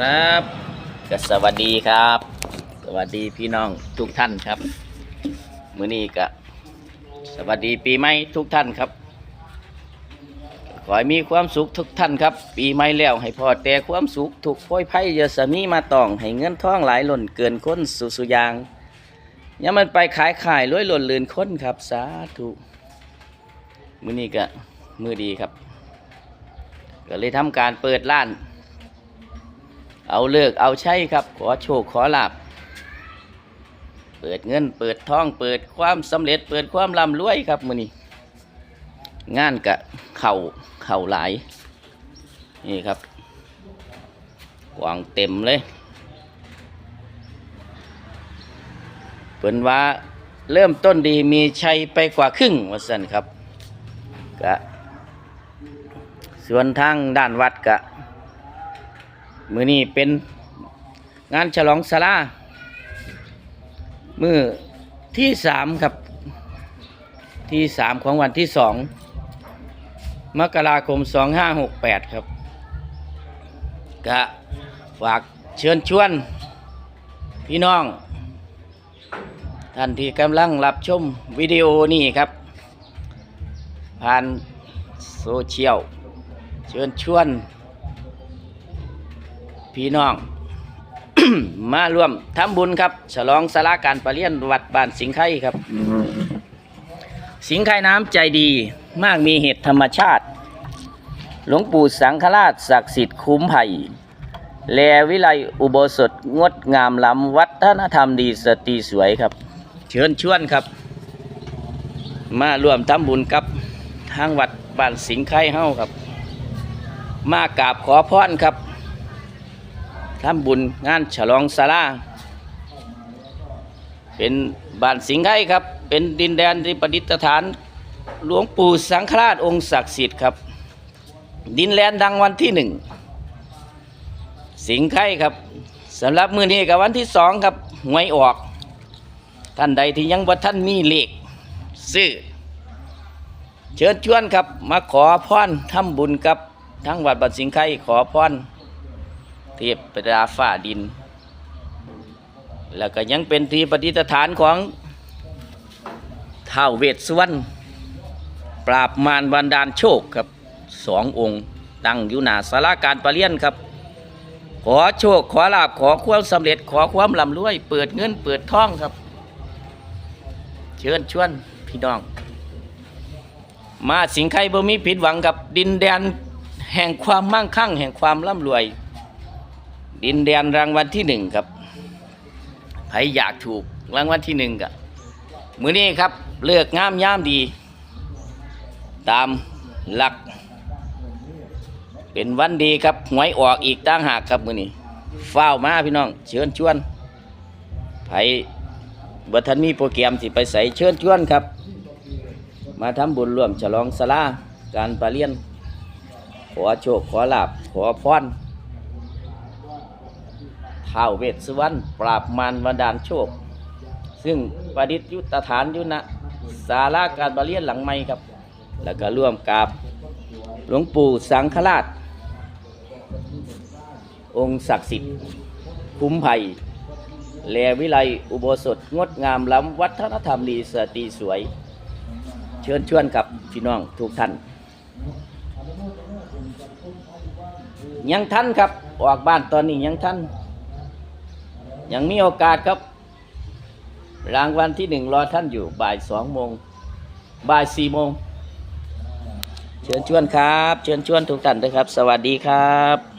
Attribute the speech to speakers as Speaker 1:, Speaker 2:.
Speaker 1: ครับก็สวัสดีครับ สวัสดีพี่น้องทุกท่านครับ มื้อนี้ก็สวัสดีปีใหม่ทุกท่านครับ ขอให้มีความสุขทุกท่านครับ ปีใหม่แล้วให้พอแต่ความสุขถูกโพยไพ่ยาสมีมาตอง ให้เงินทองหลายหล่นเกินค้นสุสุยางอย่ามันไปขายขายรวยหล่นลืนค้นครับ สาธุมื้อนี้ก็มือดีครับ ก็เลยทำการเปิดร้าน เอาเลิกเอาใช้ครับ ขอโชคขอลาบเปิดเงิน เปิดทอง เปิดความสำเร็จ เปิดความร่ำรวยครับมือนี้งานกะเข่าเข่าหลาย นี่ครับวางเต็มเลยเปินว่าเริ่มต้นดีมีชัยไปกว่าครึ่งว่าสันครับกะส่วนทางด้านวัดกะ มือนี้เป็นงานฉลองสลามือที่สามครับ ที่สามของวันที่สองมกราคมสองห้าหกแปดครับกะฝากเชิญชวน พี่น้อง ท่านที่กำลังรับชมวิดีโอนี้ครับ ผ่านโซเชียล เชิญชวน พี่น้อง มาร่วมทำบุญครับ ฉลองสาราการประเรียนวัดบ้านสิงไข่ครับ สิงไข่น้ำใจดีมากมีเหตุธรรมชาติ หลวงปู่สังฆราชศักดิ์สิทธิ์คุ้มไผ่แลวิไลอุโบสถงดงามล้ำวัฒนธรรมดีสตรีสวยครับ เชิญชวนครับ มาร่วมทำบุญกับทางวัดบ้านสิงไข่เฮ้าครับ มากราบขอพรครับ ทำบุญงานฉลองศาลาเป็นบ้านสิงห์ไข่ครับ เป็นดินแดนที่ประดิษฐานหลวงปู่สังฆราชองค์ศักดิ์สิทธิ์ครับ ดินแลนดังวันที่หนึ่งสิงห์ไข่ครับสำหรับมือนี้กับวันที่สองครับหวยออก ท่านใดที่ยังบ่ท่านมีเลขซื้อเชิญชวนครับมาขอพรทำบุญกับทั้งวัดบัดสิงห์ไข่ขอพร ทพประดาฟ้าดิน แล้วก็ยังเป็นที่ปฏิสถานของท้าวเวสสุวรรณปราบมารบันดาลโชคครับสององค์ตั้งอยู่หน้าสาราการประเรียนครับ ขอโชคขอลาบขอความสำเร็จขอความร่ำรวย เปิดเงินเปิดทองครับ เชิญชวนพี่น้อง มาสิงไข่บ่มีผิดหวังกับดินแดนแห่งความมั่งคั่ง แห่งความร่ำรวย ดินแดนรางวัลที่หนึ่งครับใครอยากถูกรางวัลที่หนึ่งกับมือนี้ครับเลือกงามย่ามดี ตามหลัก เป็นวันดีครับหวยออกอีกตั้งหากครับมือนี้ฟ้ามาพี่น้อง เชิญชวนไผบัทันมีโปรแกรมที่ไปใส่เชิญชวนครับ มาทำบุญร่วมฉลองสลาการประเรียน ขอโชค ขอลาบขอพร ท้าวเวสสุวรรณปราบมารบันดาลโชค ซึ่งประดิษยุทธฐานยู่ณศาลาการปรเรียนหลังใหม่ครับ แล้วก็ร่วมกับหลวงปู่สังฆราช องค์ศักดิ์สิทธิ์คุ้มไผ่แลวิไลอุโบสถงดงามล้ำวัฒนธรรมดีสตรีสวย เชิญชวนกับพี่น้องทุกท่านยังท่านครับ ออกบ้านตอนนี้ยังท่าน ยังมีโอกาสครับ รางวัลที่หนึ่งรอท่านอยู่บ่ายสองโมงบ่ายสี่โมงเชิญชวนครับ เชิญชวนทุกท่านด้วยครับ สวัสดีครับ